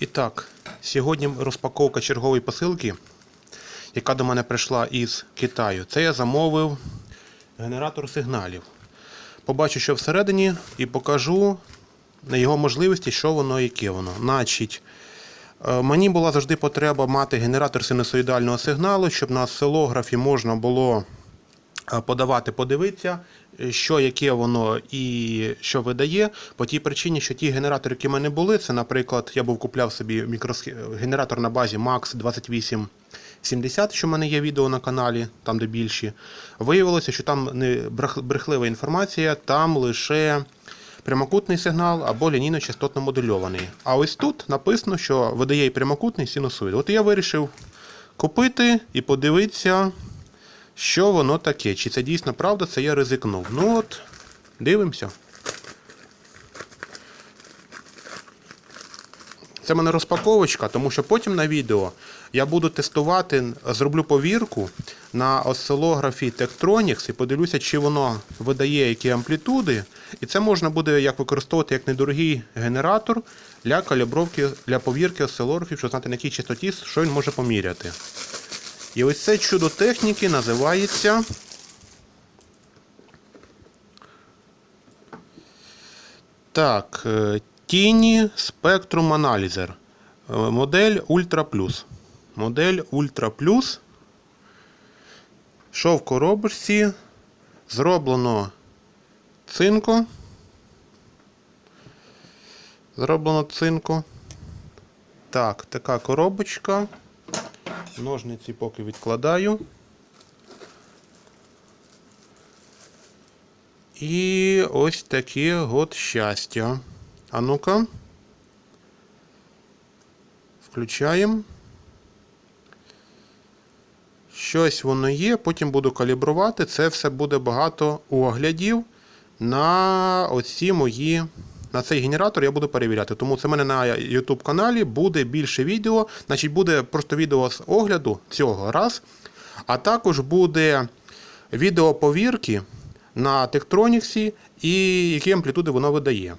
І так, сьогодні розпаковка чергової посилки, яка до мене прийшла із Китаю. Це я замовив генератор сигналів. Побачу, що всередині, і покажу на його можливості, що воно, яке воно. Значить, е, мені була завжди потреба мати генератор синусоїдального сигналу, щоб на осцилографі можна було подавати, подивитися, е, що яке воно і що видає. По тій причині, що ті генератори, які в мене були, це, наприклад, я був купляв собі мікросхе... генератор на базі Max 2870, що в мене є відео на каналі, там де більші. Виявилося, що там не брехлива інформація, там лише прямокутний сигнал або лінійно-частотно модульований. А ось тут написано, що видає і прямокутний синусоїд. От я вирішив купити і подивитися, що воно таке. Чи це дійсно правда, це я ризикнув. Ну от, дивимося. Це в мене розпаковочка, тому що потім на відео я буду тестувати, зроблю повірку на осцилографі Tektronix і подивлюся, чи воно видає які амплітуди. І це можна буде як використовувати як недорогий генератор для калібровки, для повірки осцилографів, щоб знати на якій частоті, що він може поміряти. І ось це чудо техніки називається. Так, е, Tiny Spectrum Analyzer. Е, Модель Ultra Plus. Модель Ultra Plus. Що в коробочці? Зроблено цинко. Зроблено цинко. Так, така коробочка. Ножниці поки відкладаю. І ось таке от щастя. А ну-ка. Включаємо. Щось воно є, потім буду калібрувати. Це все буде багато оглядів на оці мої. На цей генератор я буду перевіряти. Тому це в мене на YouTube каналі буде більше відео. Значить, буде просто відео з огляду цього раз. А також буде відео повірки на Тектроніксі і які амплітуди воно видає.